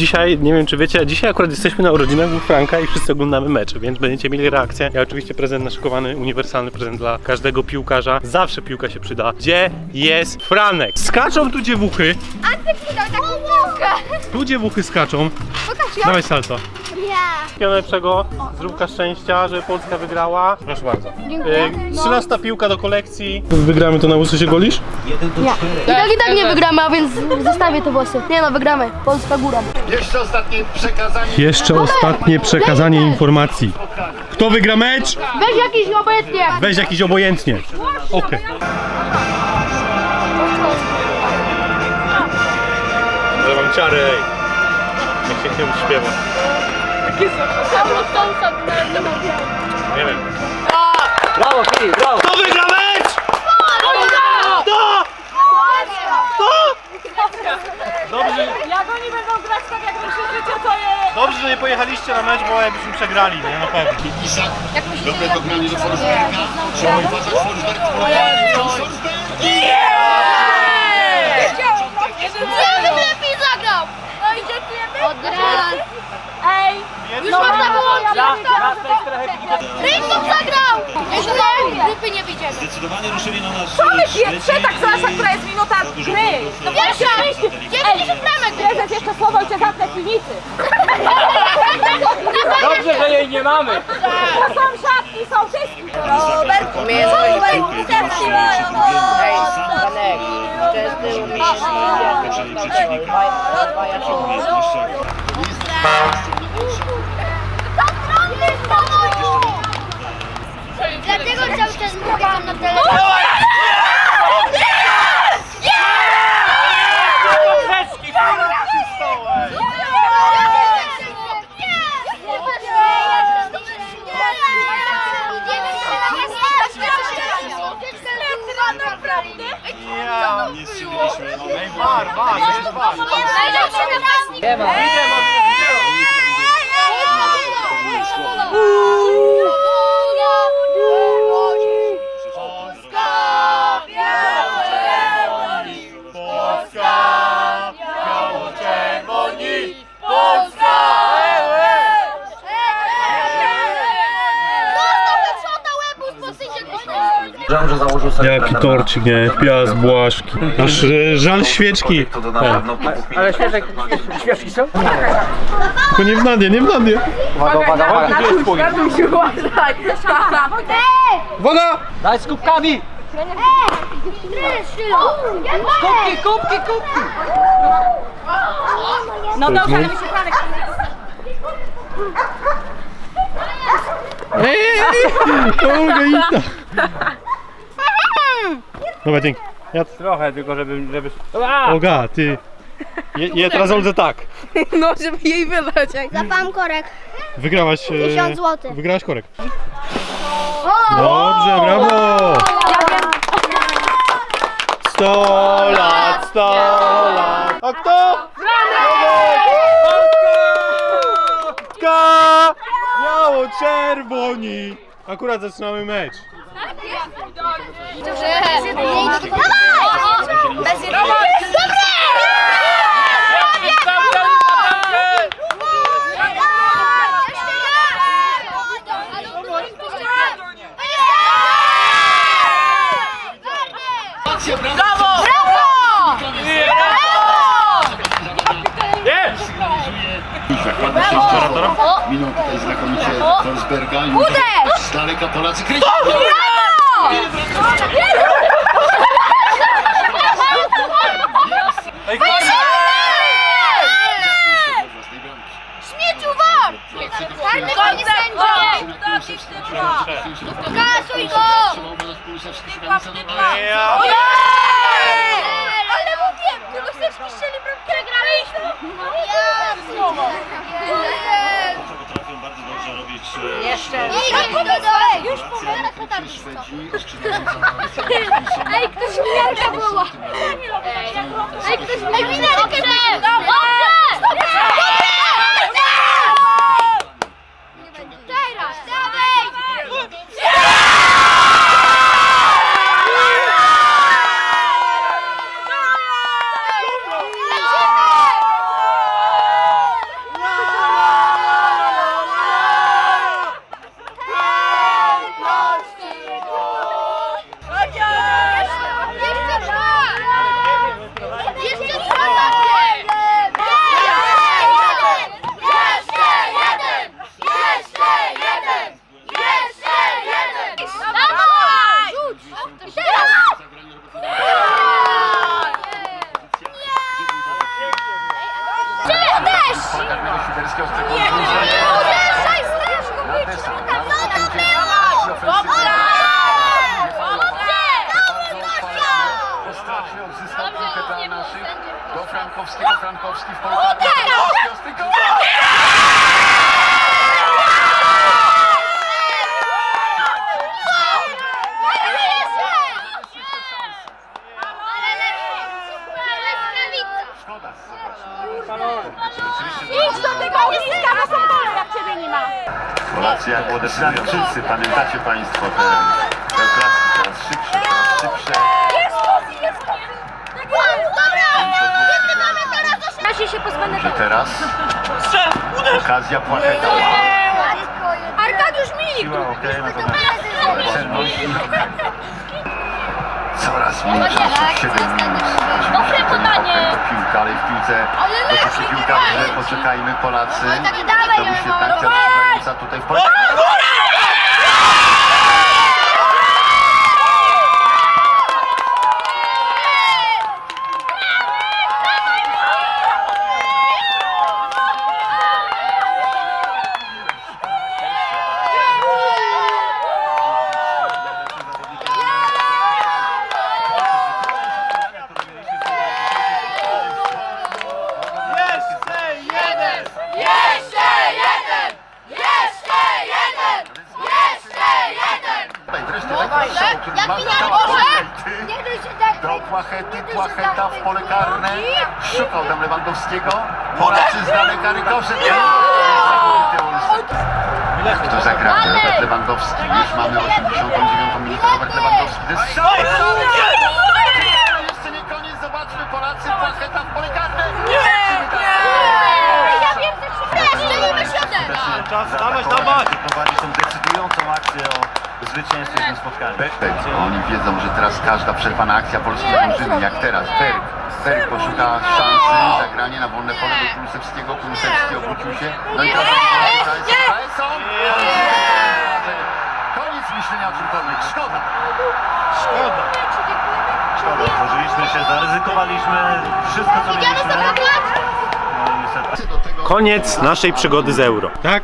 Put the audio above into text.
dzisiaj, nie wiem czy wiecie, dzisiaj akurat jesteśmy na urodzinach u Franka i wszyscy oglądamy mecze, więc będziecie mieli reakcję. Ja oczywiście prezent naszykowany, uniwersalny prezent dla każdego piłkarza. Zawsze piłka się przyda. Gdzie jest Franek? Skaczą tu dziewuchy, Antek mi dał taką piłkę. tu dziewuchy skaczą. Pokaż ją. Dawaj salto. Ja. Wszystkiego najlepszego, zdrówka szczęścia, żeby Polska wygrała. Proszę bardzo. Dziękuję. E, 13 piłka do kolekcji. Wygramy to na łysy się golisz? I tak i tak nie wygramy, a więc zostawię te włosy. Nie no, wygramy. Polska góra. Jeszcze ostatnie przekazanie. Jeszcze ostatnie przekazanie informacji. Kto wygra mecz? Weź jakiś obecnie. Weź jakiś obojętnie. Okej. Ale mam ciary, ej. Jak się śpiewa. Nie wiem. Brawo, Filip, brawo! Kto wygra mecz? Kto? Kto? Dobrze, Jak oni będą grać tak jak myślicie, to jest... dobrze, że nie pojechaliście na mecz, bo jakbyśmy przegrali, nie? Na pewno. Isak. Dobre dogranie do Forsberga. Trzeba uważać Forsberg. Forsberg. Ja bym lepiej zagrał. No i dziękujemy. Od razu. Ej, Już no można było. Ringo zagrał. Jeszcze nie, grupy nie widzimy. Zdecydowanie ruszyli na nasz Co my pierwsze, tak i która jest minuta gry. No pierwsza! Dziewięćdziesiąt bramek. Prezes jeszcze słowo i cię zamknę w piwnicy. Dobrze, że jej nie mamy. To są szatki, są wszystkie. Robert, Jeżeli przeciwnik czas mówię tam na telefon. Ja. Jaki torcik, nie? Piast, błaszki. Aż e, żal świeczki. E, Ale świeżek, świeżki są? Tylko nie w Nadzie, nie w Nadzie. Uwaga, uwaga, uwaga. Woda! Daj z kubkami! Kubki, kubki, kubki! No jest dobrze, ale mi się Franek... Olga Ita. Dobra, dzięki. Ja, Trochę, tylko żeby... żeby... Olga, ty. Je, je teraz Oldze tak. No, żeby jej wylać. Zapam korek. Wygrałaś. e, 1000 złotych. Wygrałaś korek. Dobrze, brawo! 100 lat, 100 lat. A kto? Polska! Biało-czerwoni! Akurat zaczynamy mecz. Bez Zakłada się wczoraj. Minął tutaj znakomicie Forsberga. Już z daleka Polacy kryją. Kasuj go! Ja. Ale graliśmy! Potrafią bardzo dobrze robić... e, Jeszcze. Ej, nie, do dole! Już powiem. Szwedzi oskrzydlająca Ej, ktoś minarkę była! Ej, ktoś Ej, minarkę był! Dobrze! Dobrze! Teraz! Dawaj! Messi! Pole karnego świderskiego z tego Uderzaj, Straszko! Na Tesa, na No rozpoczęcie dobra! akcji ofensywnej. Dobrze! Po stracie odzyskał piłkę dla naszych. Do Frankowskiego, Frankowski w pole Uderz! karne. Stykowa! Szkoda, Idź do tego ogniska, bo są pole, jak ciebie nie ma. Polacy jak młode Franczycy, pamiętacie Państwo te, te klaski, coraz szybsze, coraz szybsze. Jest pozy, jest Ja się się pozbędę Że teraz okazja płacheta. Arkadiusz Milik! Siła okej, natomiast celność coraz mniej czasu, 7 minut, oczywiście to nie to piłka, ale w piłce. Dotyczy piłka poczekajmy Polacy, to musi jednak strzelająca tutaj w pole. Jak mi na? Płachety. Nie daj się tak! Do Płachety, Płacheta w pole karne. Szukał tam Lewandowskiego. Polacy z daleka rykoszet. Jak to zagra Robert Lewandowski? Już mamy 89 minutę. Robert Lewandowski. To jest strzał! Jeszcze nie koniec. Zobaczmy Polacy. Płacheta w pole karne. Ja wiem, że Strzelimy środek! Czas, dawać, dawać! O zwycięstwie w tym spotkaniu. Tak, Oni wiedzą, że teraz każda przerwana akcja polskiej drużyny, jak teraz, Ferg. Ferg poszuka szansy, zagranie na wolne pole do Kulusewskiego, Kulusewski obrócił się, no i teraz! Koniec myślenia o czymkolwiek, szkoda! Szkoda, złożyliśmy się, zaryzykowaliśmy wszystko co mieliśmy. No Koniec naszej przygody z euro. Tak?